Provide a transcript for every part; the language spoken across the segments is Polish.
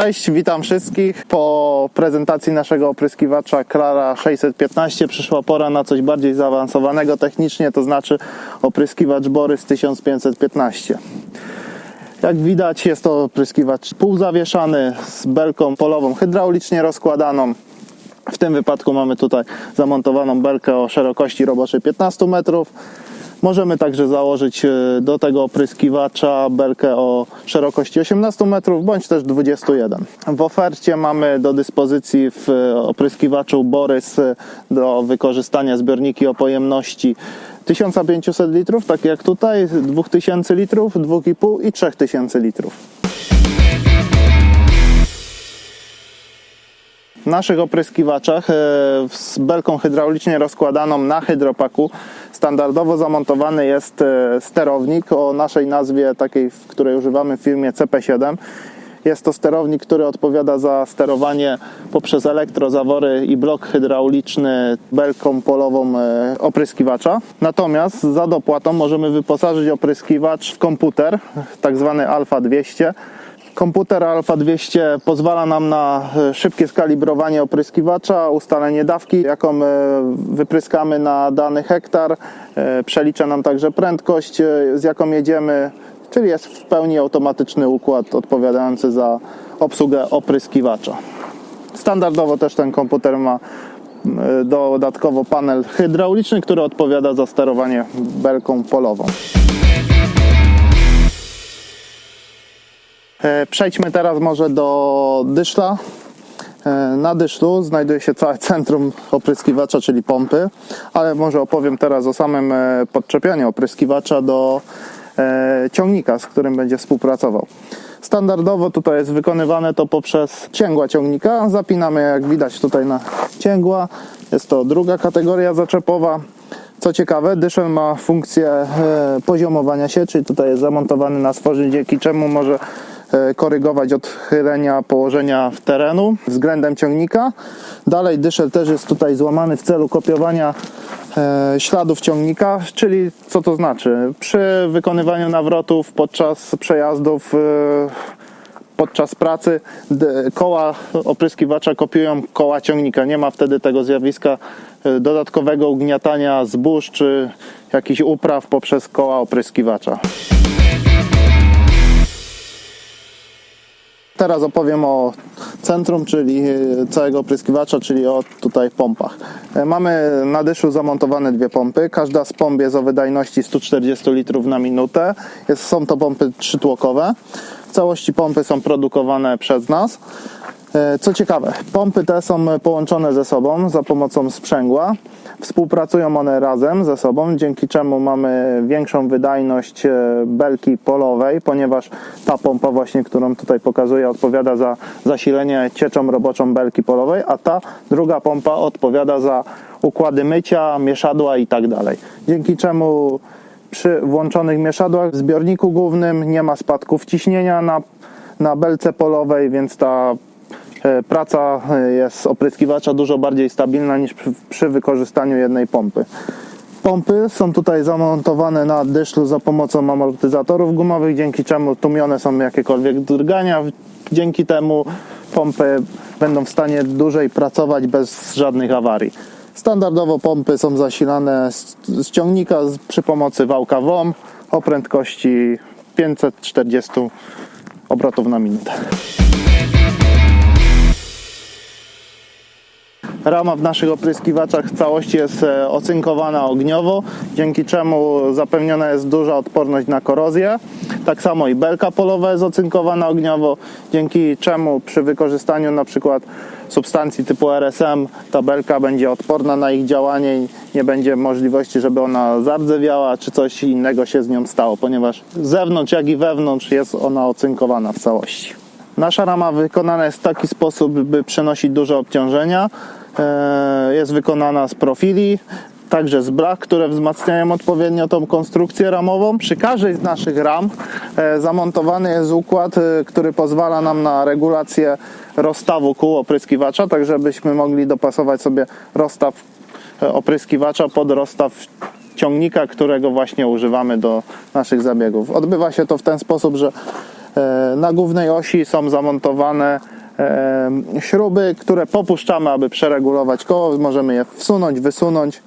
Cześć, witam wszystkich. Po prezentacji naszego opryskiwacza Klara 615 przyszła pora na coś bardziej zaawansowanego technicznie, to znaczy opryskiwacz Borys 1515. Jak widać jest to opryskiwacz półzawieszany z belką polową hydraulicznie rozkładaną. W tym wypadku mamy tutaj zamontowaną belkę o szerokości roboczej 15 metrów. Możemy także założyć e, do tego opryskiwacza belkę o szerokości 18 metrów bądź też 21. W ofercie mamy do dyspozycji w e, opryskiwaczu Borys e, do wykorzystania zbiorniki o pojemności 1500 litrów, tak jak tutaj, 2000 litrów, 2,5 i 3000 litrów. Naszych opryskiwaczach z belką hydraulicznie rozkładaną na hydropaku standardowo zamontowany jest e, sterownik o naszej nazwie takiej, w której używamy w firmie CP7. Jest to sterownik, który odpowiada za sterowanie poprzez elektrozawory i blok hydrauliczny belką polową e, opryskiwacza. Natomiast za dopłatą możemy wyposażyć opryskiwacz w komputer, tak zwany Alpha 200. Komputer Alpha 200 pozwala nam na e, szybkie skalibrowanie opryskiwacza, ustalenie dawki, jaką e, wypryskamy na dany hektar. E, Przelicza nam także prędkość, z jaką jedziemy, czyli jest w pełni automatyczny układ odpowiadający za obsługę opryskiwacza. Standardowo też ten komputer ma dodatkowo panel hydrauliczny, który odpowiada za sterowanie belką polową. Przejdźmy teraz może do dyszla. E, Na dyszlu znajduje się całe centrum opryskiwacza, czyli pompy, ale może opowiem teraz o samym e, podczepianiu opryskiwacza do e, ciągnika, z którym będzie współpracował. Standardowo tutaj jest wykonywane to poprzez cięgła ciągnika. Zapinamy, jak widać tutaj na cięgła. Jest to druga kategoria zaczepowa. Co ciekawe, dyszel ma funkcję e, poziomowania się, czyli tutaj jest zamontowany na stworzeń, dzięki czemu może e, korygować odchylenia położenia w terenu względem ciągnika. Dalej dyszel też jest tutaj złamany w celu kopiowania e, śladów ciągnika, czyli co to znaczy? Przy wykonywaniu nawrotów podczas przejazdów e, podczas pracy koła opryskiwacza kopiują koła ciągnika. Nie ma wtedy tego zjawiska e, dodatkowego ugniatania zbóż czy jakichś upraw poprzez koła opryskiwacza. Teraz opowiem o centrum, czyli e, całego opryskiwacza, czyli o tutaj pompach. E, Mamy na dyszu zamontowane dwie pompy. Każda z pomp jest o wydajności 140 litrów na minutę. Jest, są to pompy trzytłokowe. W całości pompy są produkowane przez nas. E, Co ciekawe, pompy te są połączone ze sobą za pomocą sprzęgła. Współpracują one razem ze sobą, dzięki czemu mamy większą wydajność e, belki polowej, ponieważ ta pompa właśnie, którą tutaj pokazuję, odpowiada za zasilenie cieczą roboczą belki polowej, a ta druga pompa odpowiada za układy mycia, mieszadła i tak dalej. Dzięki czemu przy włączonych mieszadłach w zbiorniku głównym nie ma spadków ciśnienia na, na belce polowej, więc ta praca e, jest opryskiwacza dużo bardziej stabilna niż przy, wykorzystaniu jednej pompy. Pompy są tutaj zamontowane na dyszlu za pomocą amortyzatorów gumowych, dzięki czemu tłumione są jakiekolwiek drgania. Dzięki temu pompy będą w stanie dłużej pracować bez żadnych awarii. Standardowo pompy są zasilane z, ciągnika przy pomocy wałka WOM o prędkości 540 obrotów na minutę. Rama w naszych opryskiwaczach w całości jest e, ocynkowana ogniowo, dzięki czemu zapewniona jest duża odporność na korozję. Tak samo i belka polowa jest ocynkowana ogniowo, dzięki czemu przy wykorzystaniu na przykład substancji typu RSM ta belka będzie odporna na ich działanie i nie będzie możliwości, żeby ona zardzewiała czy coś innego się z nią stało, ponieważ z zewnątrz jak i wewnątrz jest ona ocynkowana w całości. Nasza rama wykonana jest w taki sposób, by przenosić duże obciążenia. E, Jest wykonana z profili, także z blach, które wzmacniają odpowiednio tą konstrukcję ramową. Przy każdej z naszych ram e, zamontowany jest układ, e, który pozwala nam na regulację rozstawu kół opryskiwacza, tak żebyśmy mogli dopasować sobie rozstaw opryskiwacza pod rozstaw ciągnika, którego właśnie używamy do naszych zabiegów. Odbywa się to w ten sposób, że Na głównej osi są zamontowane śruby, które popuszczamy, aby przeregulować koło. Możemy je wsunąć, wysunąć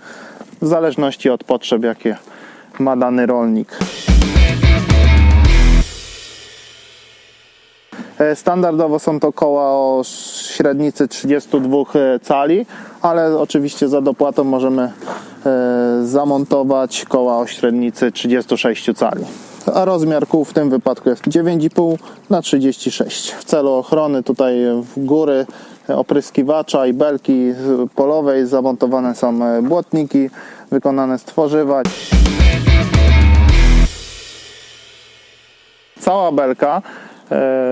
w zależności od potrzeb, jakie ma dany rolnik. E, Standardowo są to koła o średnicy 32 cali, ale oczywiście za dopłatą możemy e, zamontować koła o średnicy 36 cali. A rozmiar kół w tym wypadku jest 9,5 na 36. W celu ochrony tutaj w góry opryskiwacza i belki polowej zamontowane są e, błotniki wykonane z tworzywa. Cała belka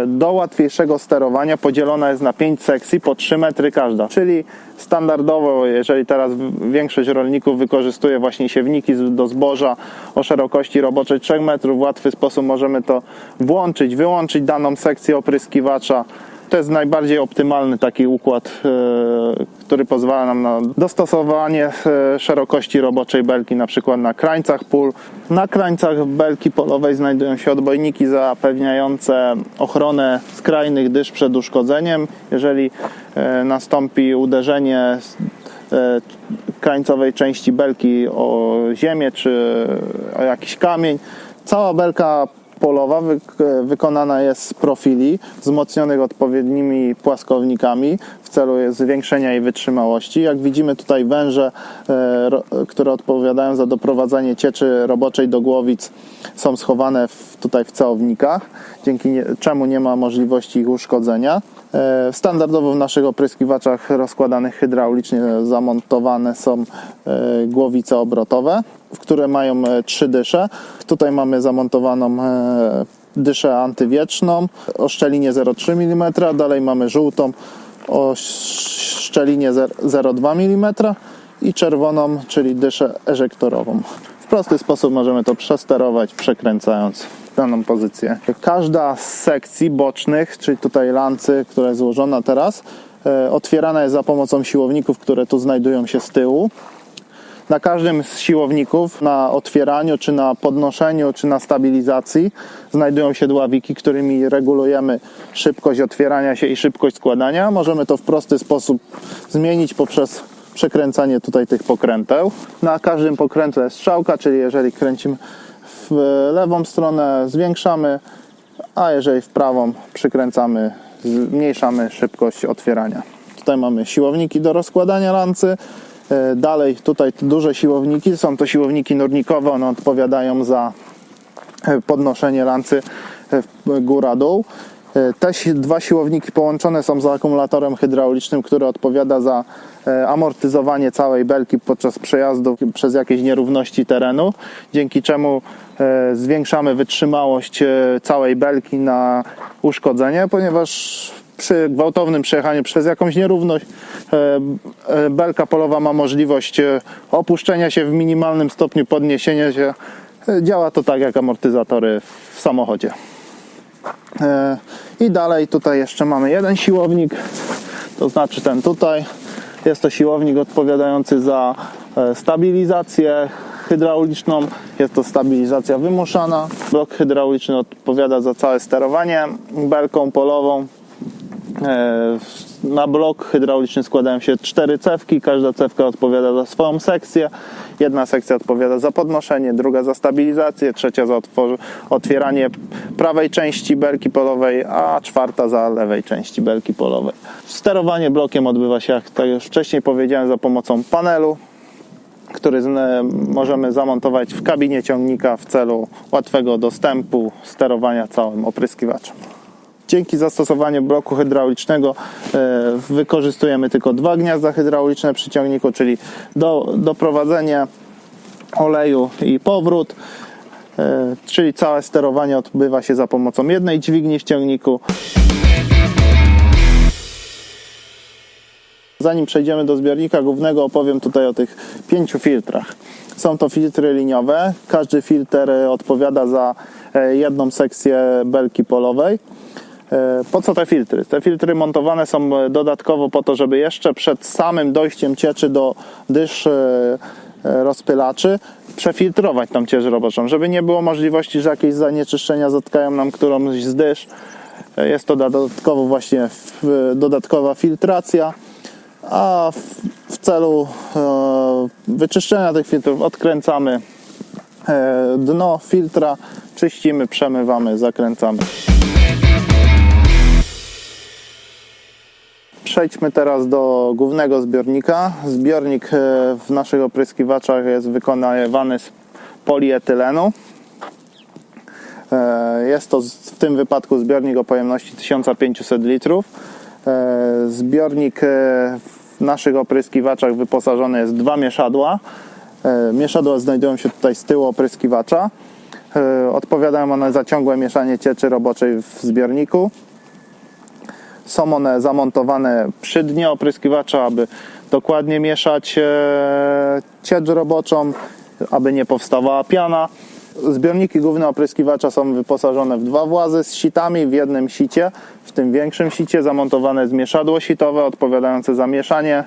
do łatwiejszego sterowania podzielona jest na 5 sekcji po 3 metry każda. Czyli standardowo, jeżeli teraz większość rolników wykorzystuje właśnie siewniki do zboża o szerokości roboczej 3 metrów, w łatwy sposób możemy to włączyć, wyłączyć daną sekcję opryskiwacza. To jest najbardziej optymalny taki układ, e, który pozwala nam na dostosowanie e, szerokości roboczej belki, na przykład na krańcach pól. Na krańcach belki polowej znajdują się odbojniki zapewniające ochronę skrajnych dysz przed uszkodzeniem. Jeżeli e, nastąpi uderzenie krańcowej części belki o ziemię czy o jakiś kamień, cała belka polowa wyk- wykonana jest z profili wzmocnionych odpowiednimi płaskownikami w celu zwiększenia jej wytrzymałości. Jak widzimy tutaj węże, e, które odpowiadają za doprowadzanie cieczy roboczej do głowic są schowane w, tutaj w ceownikach, dzięki nie, czemu nie ma możliwości ich uszkodzenia. E, Standardowo w naszych opryskiwaczach rozkładanych hydraulicznie zamontowane są e, głowice obrotowe, które mają e, trzy dysze. Tutaj mamy zamontowaną e, dyszę antywieczną o szczelinie 0,3 mm, dalej mamy żółtą o sz- szczelinie zer- 0,2 mm i czerwoną, czyli dyszę eżektorową. W prosty sposób możemy to przesterować, przekręcając daną pozycję. Każda z sekcji bocznych, czyli tutaj lancy, która jest złożona teraz, e, otwierana jest za pomocą siłowników, które tu znajdują się z tyłu. Na każdym z siłowników, na otwieraniu, czy na podnoszeniu, czy na stabilizacji znajdują się dławiki, którymi regulujemy szybkość otwierania się i szybkość składania. Możemy to w prosty sposób zmienić poprzez przekręcanie tutaj tych pokręteł. Na każdym pokrętle jest strzałka, czyli jeżeli kręcimy w lewą stronę zwiększamy, a jeżeli w prawą przykręcamy, zmniejszamy szybkość otwierania. Tutaj mamy siłowniki do rozkładania lancy. E, Dalej tutaj duże siłowniki, są to siłowniki nurnikowe, one odpowiadają za e, podnoszenie lancy e, góra-dół. Te dwa siłowniki połączone są z akumulatorem hydraulicznym, który odpowiada za amortyzowanie całej belki podczas przejazdu przez jakieś nierówności terenu, dzięki czemu zwiększamy wytrzymałość całej belki na uszkodzenie, ponieważ przy gwałtownym przejechaniu przez jakąś nierówność e, e, belka polowa ma możliwość e, opuszczenia się w minimalnym stopniu, podniesienia się. Działa to tak jak amortyzatory w samochodzie. I dalej tutaj jeszcze mamy jeden siłownik, to znaczy ten tutaj. Jest to siłownik odpowiadający za stabilizację hydrauliczną. Jest to stabilizacja wymuszana. Blok hydrauliczny odpowiada za całe sterowanie belką polową. E, Na blok hydrauliczny składają się cztery cewki. Każda cewka odpowiada za swoją sekcję. Jedna sekcja odpowiada za podnoszenie, druga za stabilizację, trzecia za otwieranie prawej części belki polowej, a czwarta za lewej części belki polowej. Sterowanie blokiem odbywa się, jak tak już wcześniej powiedziałem, za pomocą panelu, który możemy zamontować w kabinie ciągnika w celu łatwego dostępu sterowania całym opryskiwaczem. Dzięki zastosowaniu bloku hydraulicznego e, wykorzystujemy tylko dwa gniazda hydrauliczne przy ciągniku, czyli do, doprowadzenie oleju i powrót. E, Czyli całe sterowanie odbywa się za pomocą jednej dźwigni w ciągniku. Zanim przejdziemy do zbiornika głównego, opowiem tutaj o tych pięciu filtrach. Są to filtry liniowe. Każdy filtr e, odpowiada za jedną sekcję belki polowej. E, Po co te filtry? Te filtry montowane są e, dodatkowo po to, żeby jeszcze przed samym dojściem cieczy do dysz e, rozpylaczy, przefiltrować tą ciecz roboczą, żeby nie było możliwości, że jakieś zanieczyszczenia zatkają nam którąś z dysz. Jest to dodatkowo właśnie dodatkowa filtracja, a w, celu wyczyszczenia tych filtrów odkręcamy dno filtra, czyścimy, przemywamy, zakręcamy. Przejdźmy teraz do głównego zbiornika. Zbiornik e, w naszych opryskiwaczach jest wykonywany z polietylenu. E, Jest to w tym wypadku zbiornik o pojemności 1500 litrów. E, Zbiornik w naszych opryskiwaczach wyposażony jest w dwa mieszadła. Mieszadła znajdują się tutaj z tyłu opryskiwacza. Odpowiadają one za ciągłe mieszanie cieczy roboczej w zbiorniku. Są one zamontowane przy dnie opryskiwacza, aby dokładnie mieszać e, ciecz roboczą, aby nie powstawała piana. Zbiorniki główne opryskiwacza są wyposażone w dwa włazy z sitami. W jednym sicie, w tym większym sicie, zamontowane jest mieszadło sitowe odpowiadające za mieszanie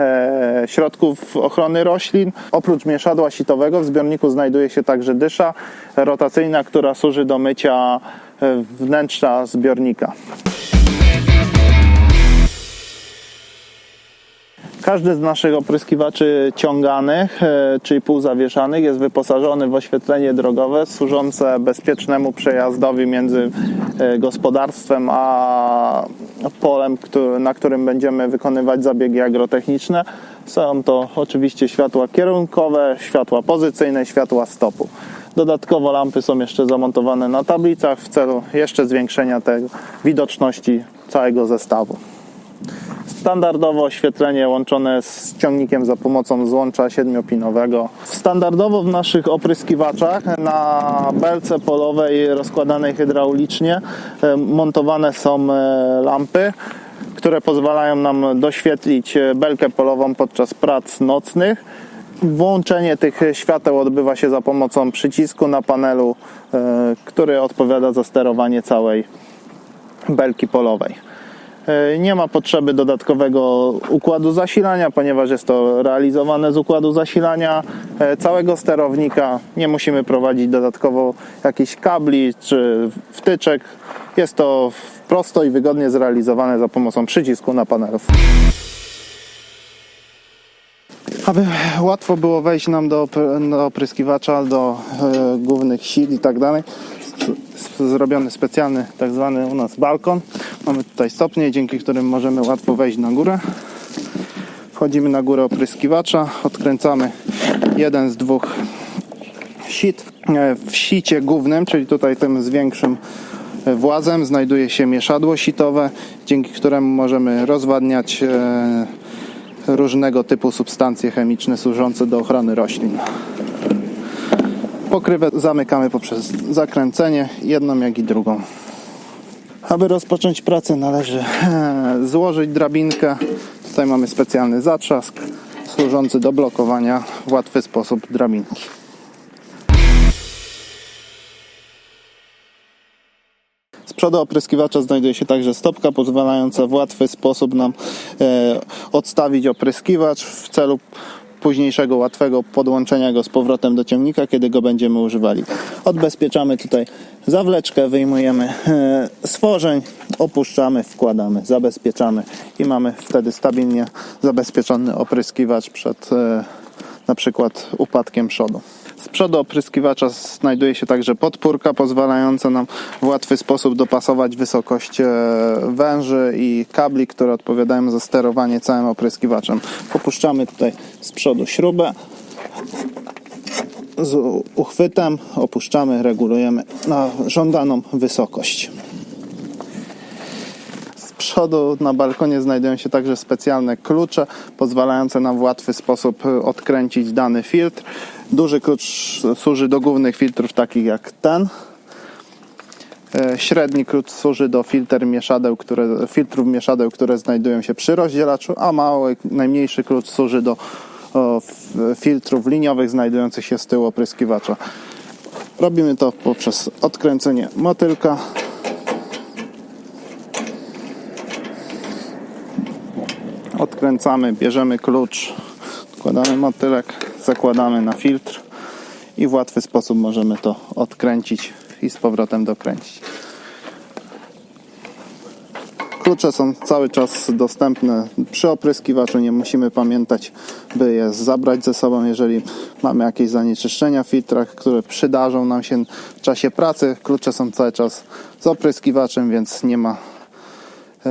e, środków ochrony roślin. Oprócz mieszadła sitowego w zbiorniku znajduje się także dysza rotacyjna, która służy do mycia e, wnętrza zbiornika. Każdy z naszych opryskiwaczy ciąganych, e, czyli półzawieszanych, jest wyposażony w oświetlenie drogowe służące bezpiecznemu przejazdowi między e, gospodarstwem a polem, na którym będziemy wykonywać zabiegi agrotechniczne. Są to oczywiście światła kierunkowe, światła pozycyjne, światła stopu. Dodatkowo lampy są jeszcze zamontowane na tablicach w celu jeszcze zwiększenia tej widoczności całego zestawu. Standardowo oświetlenie łączone z ciągnikiem za pomocą złącza siedmiopinowego. Standardowo w naszych opryskiwaczach na belce polowej rozkładanej hydraulicznie e, montowane są e, lampy, które pozwalają nam doświetlić e, belkę polową podczas prac nocnych. Włączenie tych świateł odbywa się za pomocą przycisku na panelu, który odpowiada za sterowanie całej belki polowej. E, Nie ma potrzeby dodatkowego układu zasilania, ponieważ jest to realizowane z układu zasilania e, całego sterownika. Nie musimy prowadzić dodatkowo jakichś kabli czy wtyczek. Jest to prosto i wygodnie zrealizowane za pomocą przycisku na panelu. Aby łatwo było wejść nam do, opry- do opryskiwacza, do e, głównych sil i tak dalej, zrobiony specjalny tak zwany u nas balkon. Mamy tutaj stopnie, dzięki którym możemy łatwo wejść na górę. Wchodzimy na górę opryskiwacza, odkręcamy jeden z dwóch sit. E, W sicie głównym, czyli tutaj tym z większym e, włazem, znajduje się mieszadło sitowe, dzięki któremu możemy rozwadniać e, różnego typu substancje chemiczne służące do ochrony roślin. Pokrywę zamykamy poprzez zakręcenie, jedną jak i drugą. Aby rozpocząć pracę należy e, złożyć drabinkę. Tutaj mamy specjalny zatrzask służący do blokowania w łatwy sposób drabinki. Z przodu opryskiwacza znajduje się także stopka pozwalająca w łatwy sposób nam e, odstawić opryskiwacz w celu późniejszego łatwego podłączenia go z powrotem do ciągnika, kiedy go będziemy używali. Odbezpieczamy tutaj zawleczkę, wyjmujemy e, stworzeń, opuszczamy, wkładamy, zabezpieczamy i mamy wtedy stabilnie zabezpieczony opryskiwacz przed e, na przykład upadkiem przodu. Z przodu opryskiwacza znajduje się także podpórka pozwalająca nam w łatwy sposób dopasować wysokość e, węży i kabli, które odpowiadają za sterowanie całym opryskiwaczem. Popuszczamy tutaj z przodu śrubę z uchwytem, opuszczamy, regulujemy na żądaną wysokość. Z przodu na balkonie znajdują się także specjalne klucze pozwalające nam w łatwy sposób y, odkręcić dany filtr. Duży klucz służy do głównych filtrów takich jak ten. E, Średni klucz służy do filtr mieszadeł, które, filtrów mieszadeł, które znajdują się przy rozdzielaczu, a mały, najmniejszy klucz służy do o, filtrów liniowych znajdujących się z tyłu opryskiwacza. Robimy to poprzez odkręcenie motylka odkręcamy, bierzemy klucz, Wkładamy motylek, zakładamy na filtr i w łatwy sposób możemy to odkręcić i z powrotem dokręcić. Klucze są cały czas dostępne przy opryskiwaczu. Nie musimy pamiętać, by je zabrać ze sobą, jeżeli mamy jakieś zanieczyszczenia w filtrach, które przydarzą nam się w czasie pracy. Klucze są cały czas z opryskiwaczem, więc nie ma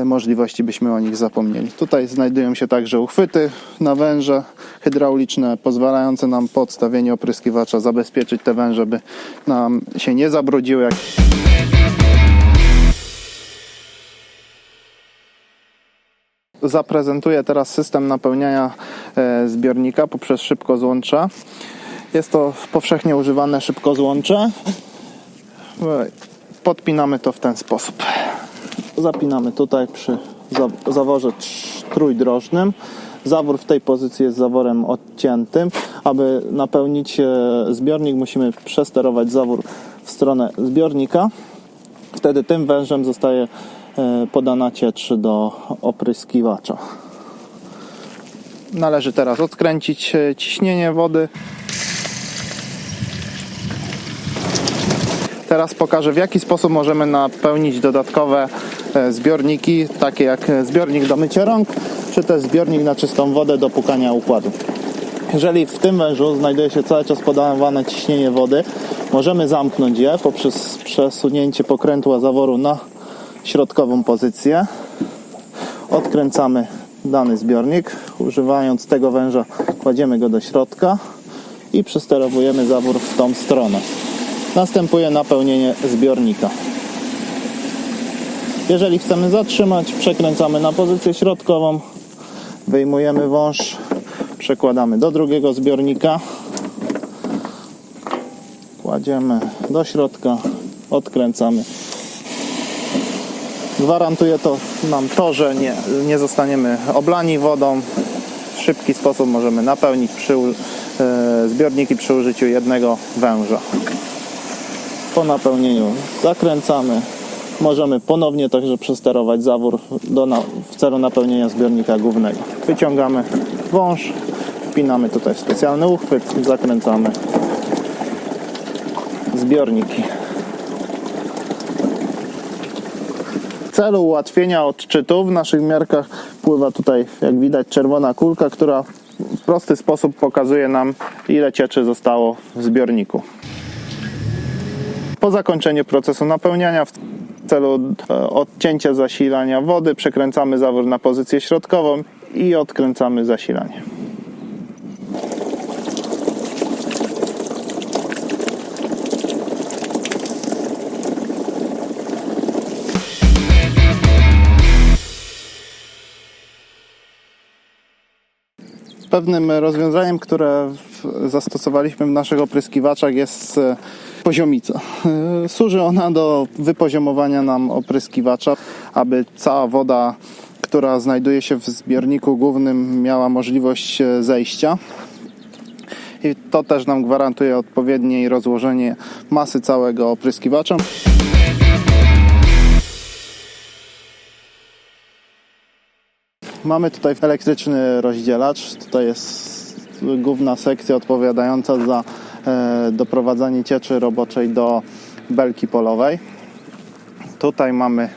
możliwości, byśmy o nich zapomnieli. Tutaj znajdują się także uchwyty na węże hydrauliczne, pozwalające nam po odstawieniu opryskiwacza zabezpieczyć te węże, by nam się nie zabrudziły. Jak Zaprezentuję teraz system napełniania e, zbiornika poprzez szybkozłącze. Jest to powszechnie używane szybkozłącze. E, Podpinamy to w ten sposób. Zapinamy tutaj przy za- zaworze trójdrożnym. Zawór w tej pozycji jest zaworem odciętym. Aby napełnić e, zbiornik, musimy przesterować zawór w stronę zbiornika. Wtedy tym wężem zostaje e, podana ciecz do opryskiwacza. Należy teraz odkręcić e, ciśnienie wody. Teraz pokażę w jaki sposób możemy napełnić dodatkowe e, zbiorniki, takie jak zbiornik do mycia rąk, czy też zbiornik na czystą wodę do pukania układu. Jeżeli w tym wężu znajduje się cały czas podawane ciśnienie wody, możemy zamknąć je poprzez przesunięcie pokrętła zaworu na środkową pozycję. Odkręcamy dany zbiornik. Używając tego węża kładziemy go do środka i przesterowujemy zawór w tą stronę. Następuje napełnienie zbiornika. Jeżeli chcemy zatrzymać, przekręcamy na pozycję środkową, wyjmujemy wąż, przekładamy do drugiego zbiornika, kładziemy do środka, odkręcamy. Gwarantuje to nam to, że nie, nie zostaniemy oblani wodą. W szybki sposób możemy napełnić przy, e, zbiorniki przy użyciu jednego węża. Po napełnieniu zakręcamy. Możemy ponownie także przesterować zawór do w celu napełnienia zbiornika głównego. Wyciągamy wąż, wpinamy tutaj specjalny uchwyt, zakręcamy zbiorniki. W celu ułatwienia odczytu w naszych miarkach pływa tutaj, jak widać, czerwona kulka, która w prosty sposób pokazuje nam, ile cieczy zostało w zbiorniku. Po zakończeniu procesu napełniania w celu e, odcięcia zasilania wody przekręcamy zawór na pozycję środkową i odkręcamy zasilanie. Pewnym rozwiązaniem, które zastosowaliśmy w naszych opryskiwaczach jest e, poziomica. E, Służy ona do wypoziomowania nam opryskiwacza, aby cała woda, która znajduje się w zbiorniku głównym, miała możliwość e, zejścia. I to też nam gwarantuje odpowiednie rozłożenie masy całego opryskiwacza. Mamy tutaj elektryczny rozdzielacz. Tutaj jest główna sekcja odpowiadająca za doprowadzanie cieczy roboczej do belki polowej. Tutaj mamy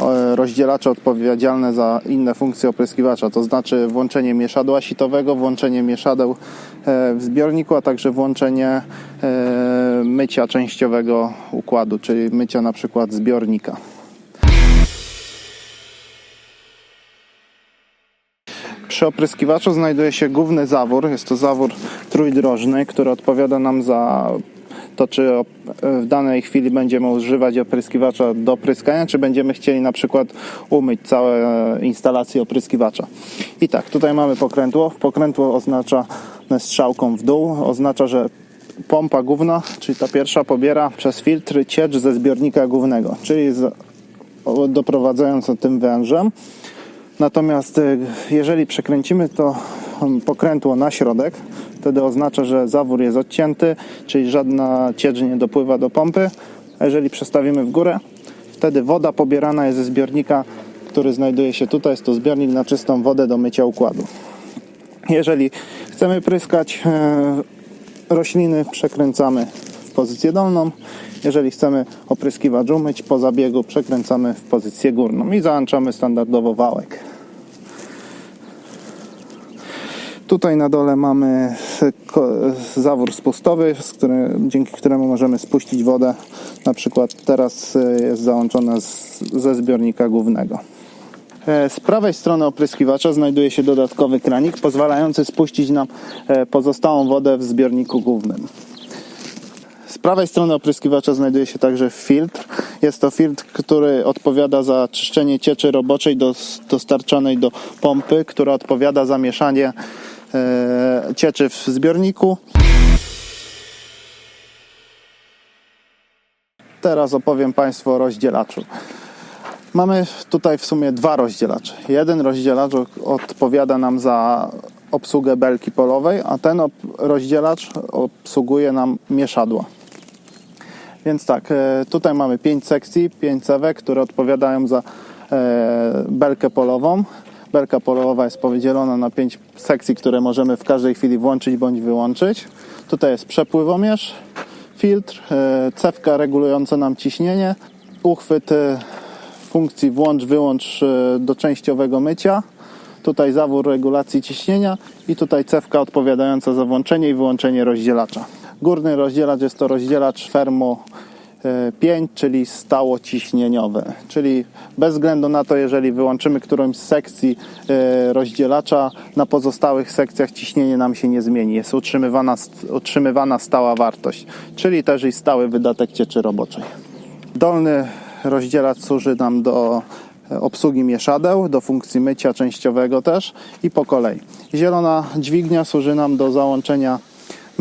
e, rozdzielacze odpowiedzialne za inne funkcje opryskiwacza, to znaczy włączenie mieszadła sitowego, włączenie mieszadeł e, w zbiorniku, a także włączenie e, mycia częściowego układu, czyli mycia na przykład zbiornika. Przy opryskiwaczu znajduje się główny zawór. Jest to zawór trójdrożny, który odpowiada nam za to, czy w danej chwili będziemy używać opryskiwacza do pryskania, czy będziemy chcieli na przykład umyć całe instalacje opryskiwacza. I tak, tutaj mamy pokrętło. Pokrętło oznacza strzałką w dół, oznacza, że pompa główna, czyli ta pierwsza pobiera przez filtr ciecz ze zbiornika głównego, czyli doprowadzając tym wężem. Natomiast e, jeżeli przekręcimy to mm, pokrętło na środek, wtedy oznacza, że zawór jest odcięty, czyli żadna ciecz nie dopływa do pompy. A jeżeli przestawimy w górę, wtedy woda pobierana jest ze zbiornika, który znajduje się tutaj. Jest to zbiornik na czystą wodę do mycia układu. Jeżeli Chcemy pryskać e, rośliny, przekręcamy pozycję dolną. Jeżeli chcemy opryskiwacz umyć po zabiegu, przekręcamy w pozycję górną i załączamy standardowo wałek. Tutaj na dole mamy zawór spustowy, który, dzięki któremu możemy spuścić wodę. Na przykład teraz e, jest załączona z, ze zbiornika głównego. E, Z prawej strony opryskiwacza znajduje się dodatkowy kranik pozwalający spuścić nam e, pozostałą wodę w zbiorniku głównym. Prawej strony opryskiwacza znajduje się także filtr. Jest to filtr, który odpowiada za czyszczenie cieczy roboczej dos- dostarczanej do pompy, która odpowiada za mieszanie e, cieczy w zbiorniku. Teraz opowiem Państwu o rozdzielaczu. Mamy tutaj w sumie dwa rozdzielacze. Jeden rozdzielacz odpowiada nam za obsługę belki polowej, a ten rozdzielacz obsługuje nam mieszadła. Więc tak, e, tutaj mamy pięć sekcji, pięć cewek, które odpowiadają za e, belkę polową. Belka polowa jest podzielona na pięć sekcji, które możemy w każdej chwili włączyć bądź wyłączyć. Tutaj jest przepływomierz, filtr, e, cewka regulująca nam ciśnienie, uchwyt funkcji włącz, wyłącz e, do częściowego mycia. Tutaj zawór regulacji ciśnienia i tutaj cewka odpowiadająca za włączenie i wyłączenie rozdzielacza. Górny rozdzielacz jest to rozdzielacz Fermo e, 5, czyli stało ciśnieniowy. Czyli bez względu na to, jeżeli wyłączymy którąś z sekcji e, rozdzielacza, na pozostałych sekcjach ciśnienie nam się nie zmieni. Jest utrzymywana, utrzymywana stała wartość, czyli też i stały wydatek cieczy roboczej. Dolny rozdzielacz służy nam do e, obsługi mieszadeł, do funkcji mycia częściowego też i po kolei. Zielona dźwignia służy nam do załączenia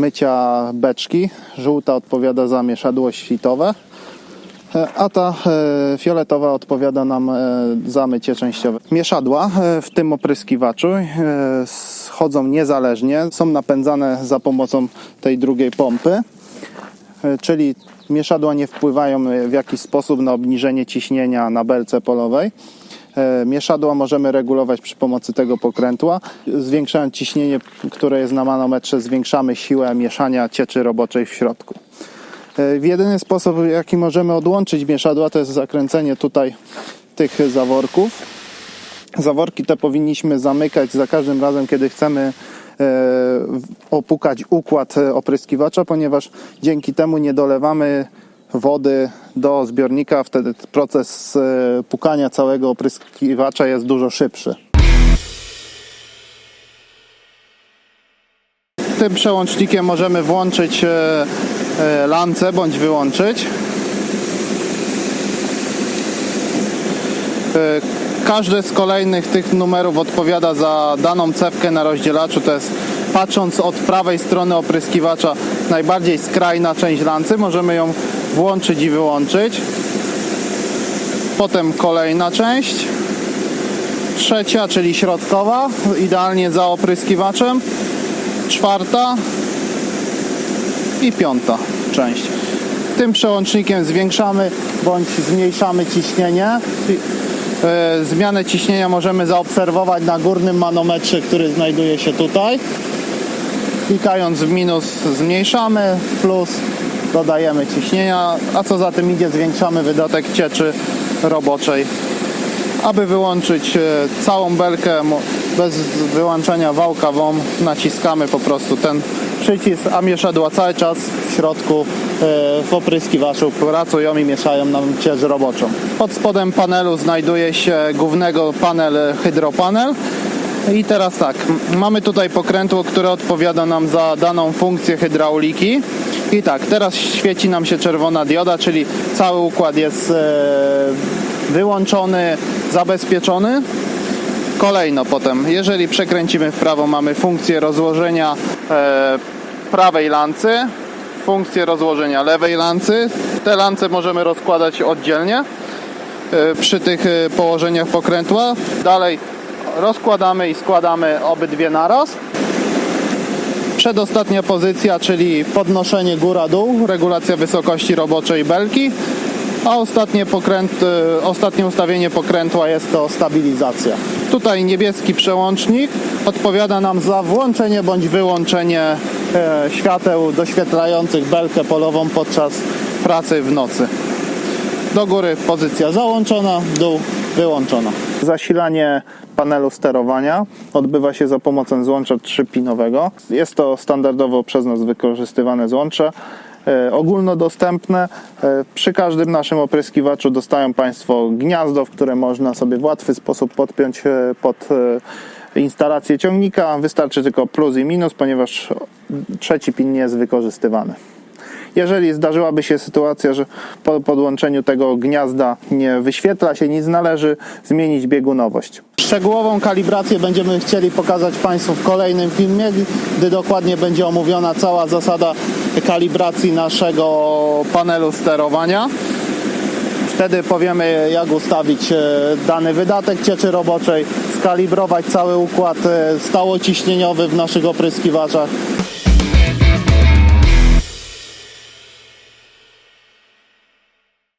mycia beczki. Żółta odpowiada za mieszadło świtowe, e, a ta e, fioletowa odpowiada nam e, za mycie częściowe. Mieszadła w tym opryskiwaczu schodzą niezależnie, są napędzane za pomocą tej drugiej pompy. Czyli mieszadła nie wpływają w jakiś sposób na obniżenie ciśnienia na belce polowej. E, Mieszadła możemy regulować przy pomocy tego pokrętła. Zwiększając ciśnienie, które jest na manometrze, zwiększamy siłę mieszania cieczy roboczej w środku. E, W jedyny sposób, jaki możemy odłączyć mieszadła, to jest zakręcenie tutaj tych zaworków. Zaworki te powinniśmy zamykać za każdym razem, kiedy chcemy e, w- opukać układ opryskiwacza, ponieważ dzięki temu nie dolewamy wody do zbiornika, wtedy proces e, pukania całego opryskiwacza jest dużo szybszy. Tym przełącznikiem możemy włączyć e, e, lancę bądź wyłączyć. Każdy z kolejnych tych numerów odpowiada za daną cewkę na rozdzielaczu. To jest patrząc od prawej strony opryskiwacza najbardziej skrajna część lancy. Możemy ją włączyć i wyłączyć. Potem kolejna część. Trzecia, czyli środkowa, idealnie za opryskiwaczem. Czwarta i piąta część. Tym przełącznikiem zwiększamy bądź zmniejszamy ciśnienie. E, Zmianę ciśnienia możemy zaobserwować na górnym manometrze, który znajduje się tutaj. Klikając w minus zmniejszamy, plus dodajemy ciśnienia, a co za tym idzie zwiększamy wydatek cieczy roboczej. Aby wyłączyć e, całą belkę bez wyłączania wałka WOM naciskamy po prostu ten przycisk, a mieszadła cały czas w środku e, w opryskiwaczu pracują i mieszają nam ciecz roboczą. Pod spodem panelu znajduje się głównego panel e, hydropanel. I teraz tak, mamy tutaj pokrętło, które odpowiada nam za daną funkcję hydrauliki. I tak, teraz świeci nam się czerwona dioda, czyli cały układ jest e, wyłączony, zabezpieczony. Kolejno potem, jeżeli przekręcimy w prawo, mamy funkcję rozłożenia e, prawej lancy, funkcję rozłożenia lewej lancy. Te lance możemy rozkładać oddzielnie e, przy tych położeniach pokrętła. Dalej rozkładamy i składamy obydwie naraz. Przedostatnia pozycja, czyli podnoszenie góra-dół, regulacja wysokości roboczej belki. a ostatnie, pokręt, e, ostatnie ustawienie pokrętła jest to stabilizacja. Tutaj niebieski przełącznik odpowiada nam za włączenie bądź wyłączenie e, świateł doświetlających belkę polową podczas pracy w nocy. Do góry pozycja załączona, dół wyłączona. Zasilanie panelu sterowania odbywa się za pomocą złącza 3-pinowego. Jest to standardowo przez nas wykorzystywane złącze. e, Ogólnodostępne. E, Przy każdym naszym opryskiwaczu dostają Państwo gniazdo, w które można sobie w łatwy sposób podpiąć e, pod instalację ciągnika. Wystarczy tylko plus i minus, ponieważ trzeci pin nie jest wykorzystywany. Jeżeli zdarzyłaby się sytuacja, że po podłączeniu tego gniazda nie wyświetla się nic, należy zmienić biegunowość. Szczegółową kalibrację będziemy chcieli pokazać Państwu w kolejnym filmie, gdy dokładnie będzie omówiona cała zasada kalibracji naszego panelu sterowania. Wtedy powiemy, jak ustawić e, dany wydatek cieczy roboczej, skalibrować cały układ e, stałociśnieniowy w naszych opryskiwaczach.